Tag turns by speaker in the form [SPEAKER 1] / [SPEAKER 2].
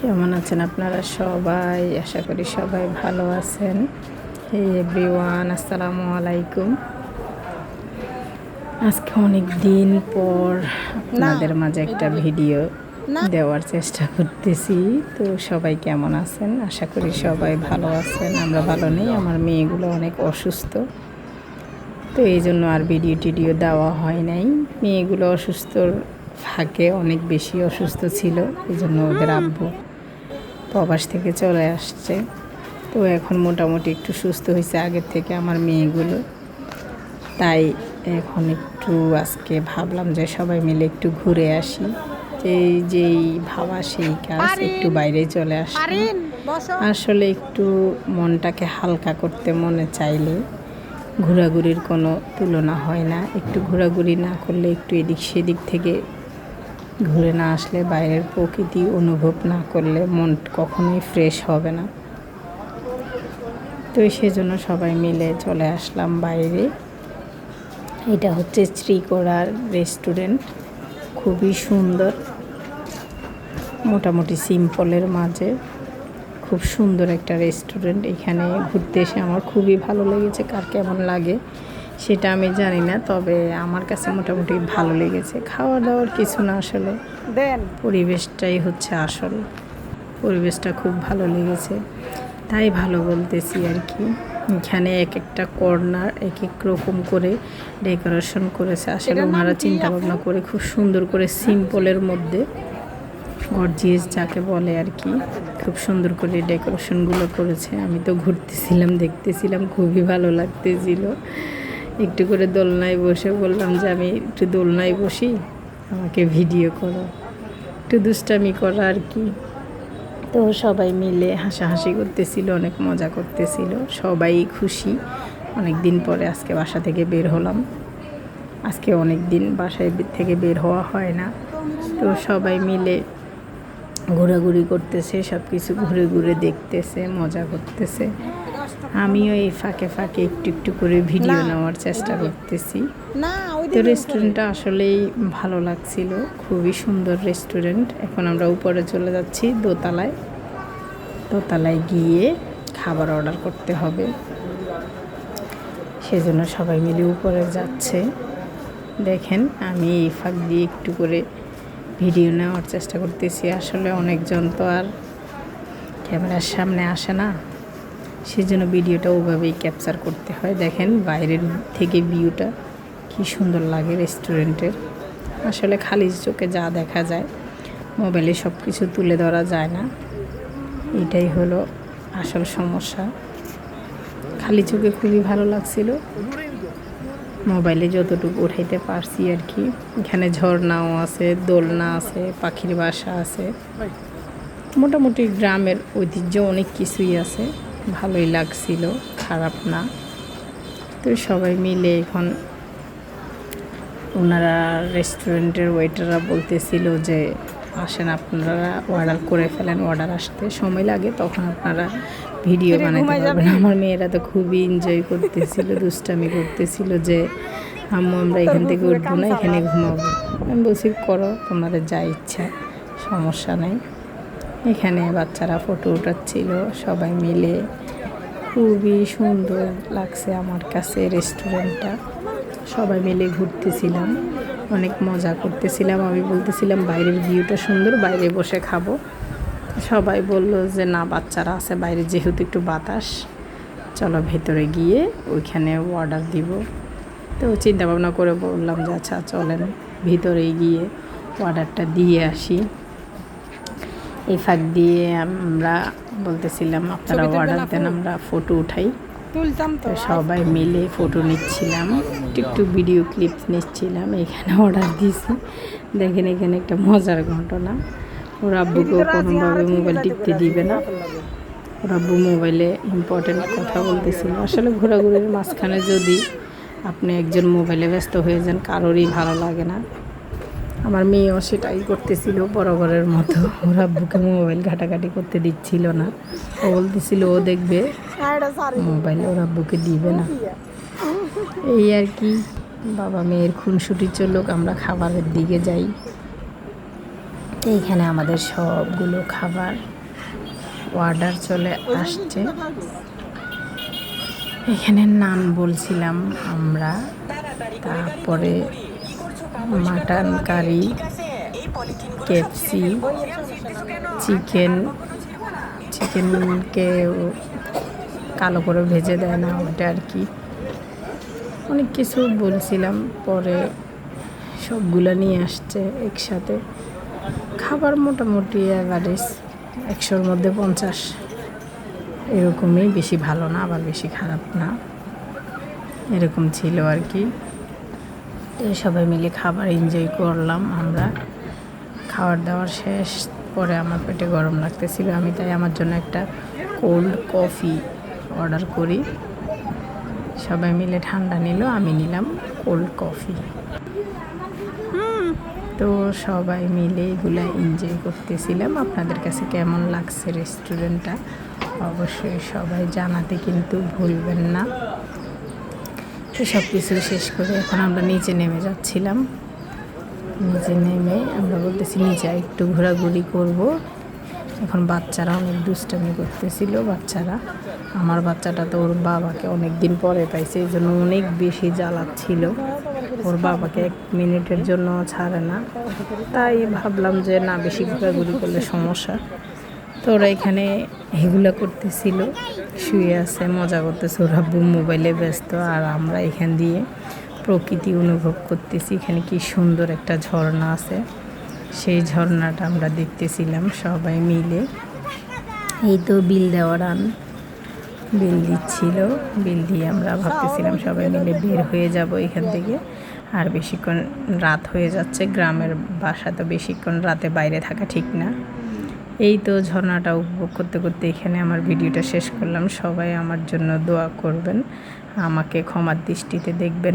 [SPEAKER 1] কেমন আছেন আপনারা সবাই? আশা করি সবাই ভালো আছেন। হে এভরিওয়ান আসসালামু আলাইকুম। আজকে অনেক দিন পর আপনাদের মাঝে একটা ভিডিও দেওয়ার চেষ্টা করতেছি। তো সবাই কেমন আছেন? আশা করি সবাই ভালো আছেন। আমরা ভালো নেই আমার মেয়েগুলো অনেক অসুস্থ। তো এই জন্য আর ভিডিও টিডিও দেওয়া হয় নাই। মেয়েগুলো অসুস্থর ফাঁকে অনেক বেশি অসুস্থ ছিল এই জন্য ওদের আব্বু প্রবাস থেকে চলে আসছে। তো এখন মোটামুটি একটু সুস্থ হয়েছে আগের থেকে আমার মেয়েগুলো। তাই এখন একটু আজকে ভাবলাম যে সবাই মিলে একটু ঘুরে আসি। যেই যেই ভাবা সেই কাজ একটু বাইরে চলে আসি। আসলে একটু মনটাকে হালকা করতে মনে চাইলে ঘোরাঘুরির কোনো তুলনা হয় না। একটু ঘোরাঘুরি না করলে একটু এদিক সেদিক থেকে ঘুরে না আসলে বাইরের প্রকৃতি অনুভব না করলে মন কখনোই ফ্রেশ হবে না। তো সেজন্য সবাই মিলে চলে আসলাম বাইরে। এটা হচ্ছে শ্রীকোড়ার রেস্টুরেন্ট খুবই সুন্দর। মোটামুটি সিম্পলের মাঝে। খুব সুন্দর একটা রেস্টুরেন্ট এখানে ঘুরতে এসে আমার খুবই ভালো লেগেছে। কার কেমন লাগে সেটা আমি জানি না তবে আমার কাছে মোটামুটি ভালো লেগেছে। খাওয়া দাওয়ার কিছু না আসলে।
[SPEAKER 2] দেন।
[SPEAKER 1] পরিবেশটাই হচ্ছে আসল। পরিবেশটা খুব ভালো লেগেছে। তাই ভালো বলতেছি আর কি। এখানে এক একটা কর্নার এক এক রকম করে ডেকোরেশন করেছে। আসলে ওনারা চিন্তা ভাবনা করে খুব সুন্দর করে সিম্পলের মধ্যে গর্জিয়াস যাকে বলে আর কি খুব সুন্দর করে ডেকোরেশনগুলো করেছে। আমি তো ঘুরতেছিলাম দেখতেছিলাম খুবই ভালো লাগতেছিল। একটু করে দোলনায় বসে বললাম যে আমি একটু দোলনায় বসি, আমাকে ভিডিও করো। একটু দুষ্টামি করা আর কি। তো সবাই মিলে হাসাহাসি করতেছিল, অনেক মজা করতেছিল। সবাই খুশি। অনেক দিন পরে আজকে বাসা থেকে বের হলাম। আজকে অনেক দিন বাসায় থেকে বের হওয়া হয় না। তো সবাই মিলে ঘোরাঘুরি করতেছে সব কিছু ঘুরে ঘুরে দেখতেছে, মজা করতেছে। আমিও এই ফাঁকে ফাঁকে একটু একটু করে ভিডিও নেওয়ার চেষ্টা করতেছি।
[SPEAKER 2] না ওই
[SPEAKER 1] তো রেস্টুরেন্টটা আসলেই ভালো লাগছিল খুবই সুন্দর রেস্টুরেন্ট এখন আমরা উপরে চলে যাচ্ছি দোতলায়। দোতলায় গিয়ে খাবার অর্ডার করতে হবে। সেজন্য সবাই মিলে উপরে যাচ্ছে। দেখেন আমি এই ফাঁক দিয়ে একটু করে ভিডিও নেওয়ার চেষ্টা করতেছি। আসলে অনেকজন তো আর ক্যামেরার সামনে আসে না। সেজন্য ভিডিওটা ওভাবেই ক্যাপচার করতে হয়। দেখেন বাইরের থেকে ভিউটা কি সুন্দর লাগে রেস্টুরেন্টের আসলে খালি চোখে যা দেখা যায় মোবাইলে সব কিছু তুলে ধরা যায় না। এটাই হলো আসল সমস্যা। খালি চোখে খুবই ভালো লাগছিল। মোবাইলে যতটুকু উঠাইতে পারছি আর কি। এখানে ঝর্ণাও আছে, দোলনা আছে, পাখির বাসা আছে। মোটামুটি গ্রামের ঐতিহ্য অনেক কিছুই আছে। ভালোই লাগছিল খারাপ না। তো সবাই মিলে এখন ওনারা রেস্টুরেন্টের ওয়েটাররা বলতেছিল যে আসেন আপনারা অর্ডার করে ফেলেন অর্ডার আসতে সময় লাগে তখন আপনারা ভিডিও বানাতে পারবেন। আমার মেয়েরা তো খুবই এনজয় করতেছিল দুষ্টামি করতেছিল যে আম্মু আমরা এখান থেকে উঠবো না এখানে ঘুমাবো। আমি বলছি করো তোমাদের যা ইচ্ছা সমস্যা নেই। এখানে বাচ্চারা ফটো উঠাচ্ছিল, সবাই মিলে। খুবই সুন্দর লাগছে আমার কাছে রেস্টুরেন্টটা। সবাই মিলে ঘুরতেছিলাম, অনেক মজা করতেছিলাম। আমি বলতেছিলাম, বাইরের ভিউটা সুন্দর, বাইরে বসে খাব। সবাই বলল যে, না, বাচ্চারা আছে বাইরে, যেহেতু একটু বাতাস, চলো ভেতরে গিয়ে ওইখানে অর্ডার দিব। তো চিন্তা ভাবনা করে বললাম যে আচ্ছা চলেন ভিতরে গিয়ে অর্ডারটা দিয়ে আসি। এই ফাঁক দিয়ে আমরা বলতেছিলাম আপনারা অর্ডার দেন আমরা ফটো উঠাই।
[SPEAKER 2] তুলতাম তো।
[SPEAKER 1] সবাই মিলে ফটো নিচ্ছিলাম। একটু একটু ভিডিও ক্লিপ নিচ্ছিলাম এখানে অর্ডার দিয়েছি দেখেন এখানে একটা মজার ঘটনা। ওর আব্বুকেও কোনোভাবে মোবাইল টিপতে দিবে না। ওর আব্বু মোবাইলে ইম্পর্টেন্ট কথা বলতেছিল। আসলে ঘোরাঘুরির মাঝখানে যদি আপনি একজন মোবাইলে ব্যস্ত হয়ে যান কারোরই ভালো লাগে না। আমার মেয়েও সেটাই করতেছিল বরাবরের মতো। ওরা বুকে মোবাইল ঘাটাঘাটি করতে দিচ্ছিল না। ও বলতেছিল, ও দেখবে মোবাইল, ওরা বুকে দিবে না। এই আর কি, বাবা মেয়ের খুনসুটি চলুক আমরা খাবারের দিকে যাই। এইখানে আমাদের সবগুলো খাবার অর্ডার চলে আসছে। এখানে নান বলছিলাম আমরা, তারপরে মাটন কারি কেপসি, চিকেন, চিকেনকে কালো করে ভেজে দেয় না ওটা আর কি। অনেক কিছু বলছিলাম, পরে সবগুলো নিয়ে আসছে একসাথে। খাবার মোটামুটি অ্যাভারেজ একশোর মধ্যে পঞ্চাশ। এরকমই, বেশি ভালো না, আবার বেশি খারাপ না। এরকম ছিল আর কি। তো সবাই মিলে খাবার এনজয় করলাম আমরা। খাবার দাওয়ার শেষ, পরে আমার পেটে গরম লাগতেছিল। আমি তাই আমার জন্য একটা কোল্ড কফি অর্ডার করি। সবাই মিলে ঠান্ডা নিল, আমি নিলাম কোল্ড কফি তো সবাই মিলে এগুলো এনজয় করতেছিলাম। আপনাদের কাছে কেমন লাগছে রেস্টুরেন্টটা অবশ্যই সবাই জানাতে কিন্তু ভুলবেন না। সব কিছু শেষ করে এখন আমরা নিচে নেমে যাচ্ছিলাম। নিচে নেমে আমরা বলতেছি, নিচে একটু ঘোরাঘুরি করব। এখন বাচ্চারা অনেক দুষ্টামি করতেছিল, বাচ্চারা। আমার বাচ্চাটা তো ওর বাবাকে অনেক দিন পরে পাইছে, এই জন্য অনেক বেশি জ্বালাচ্ছিল। ওর বাবাকে এক মিনিটের জন্য ছাড়ে না। তাই ভাবলাম যে, না, বেশি ঘোরাঘুরি করলে সমস্যা। তো ওরা এখানে এগুলো করতেছিল, শুয়ে আছে, মজা করতেছে। ওরা মোবাইলে ব্যস্ত, আর আমরা এখান দিয়ে প্রকৃতি অনুভব করতেছি। এখানে কি সুন্দর একটা ঝর্ণা আছে। সেই ঝর্ণাটা আমরা দেখতেছিলাম সবাই মিলে। এই তো বিল দেওয়ার আন বিল দিচ্ছিল। বিল দিয়ে আমরা ভাবতেছিলাম সবাই মিলে বের হয়ে যাব এখান থেকে। আর বেশিক্ষণ রাত হয়ে যাচ্ছে, গ্রামের বাসা তো বেশিক্ষণ রাতে বাইরে থাকা ঠিক না। এই তো ঝর্ণাটা উপভোগ করতে করতে এখানে আমার ভিডিওটা শেষ করলাম। সবাই আমার জন্য দোয়া করবেন। আমাকে ক্ষমার দৃষ্টিতে দেখবেন।